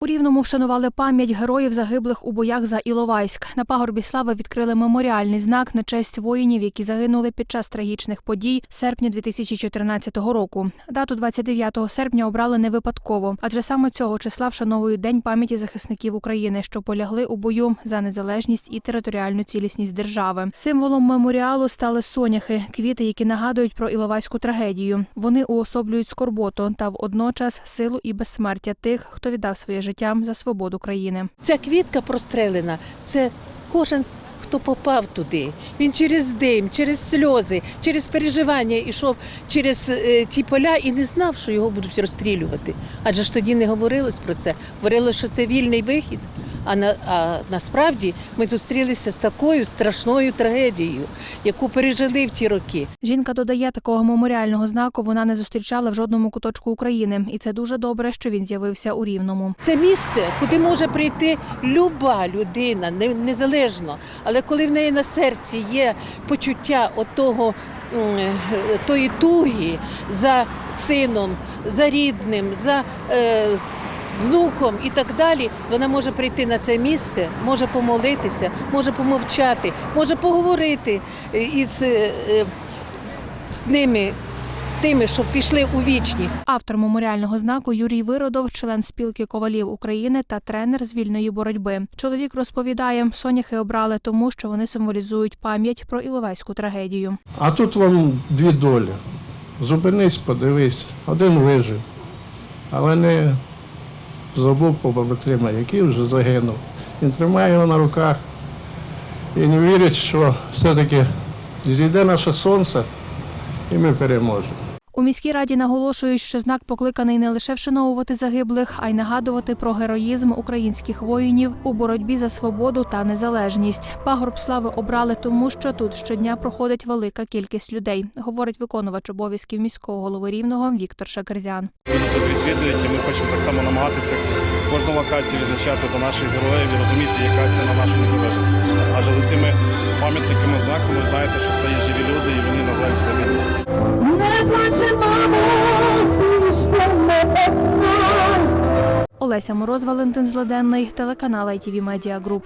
У Рівному вшанували пам'ять героїв загиблих у боях за Іловайськ. На пагорбі слави відкрили меморіальний знак на честь воїнів, які загинули під час трагічних подій серпня 2014 року. Дату 29 серпня обрали не випадково, адже саме цього числа вшановують День пам'яті захисників України, що полягли у бою за незалежність і територіальну цілісність держави. Символом меморіалу стали соняхи, квіти, які нагадують про Іловайську трагедію. Вони уособлюють скорботу та водночас силу і безсмертя тих, хто віддав своє життя за свободу країни. Ця квітка прострелена, це кожен, хто попав туди. Він через дим, через сльози, через переживання йшов через е, ті поля і не знав, що його будуть розстрілювати. Адже ж тоді не говорилось про це. Говорилось, що це вільний вихід. А, на, а насправді ми зустрілися з такою страшною трагедією, яку пережили в ті роки. Жінка додає, такого меморіального знаку вона не зустрічала в жодному куточку України, і це дуже добре, що він з'явився у Рівному. Це місце, куди може прийти люба людина, не- незалежно. Але коли в неї на серці є почуття отого, тої туги за сином, за рідним, за е, внуком і так далі, вона може прийти на це місце, може помолитися, може помовчати, може поговорити е, із, е, е, з- з ними, тими, що пішли у вічність. Автор меморіального знаку Юрій Виродов, член спілки ковалів України та тренер з вільної боротьби. Чоловік розповідає, соняхи обрали тому, що вони символізують пам'ять про Іловайську трагедію. А тут вам дві долі. Зупинись, подивись, один вижив, але не забув побалотрима, який вже загинув. Він тримає його на руках і не вірить, що все-таки зійде наше сонце і ми переможемо. У міській раді наголошують, що знак покликаний не лише вшановувати загиблих, а й нагадувати про героїзм українських воїнів у боротьбі за свободу та незалежність. Пагорб слави обрали тому, що тут щодня проходить велика кількість людей, говорить виконувач обов'язків міського голови рівного Віктор Шакерзян. Люди тут відвідують, і ми хочемо так само намагатися кожну локацію відзначати за наших героїв і розуміти, яка це на нашу незалежність. Адже за цими пам'ятниками знаками ви знаєте, що це є живі люди, і вони називають загиблих. Олеся Мороз, Валентин Зледенний, телеканал ITV Media Group.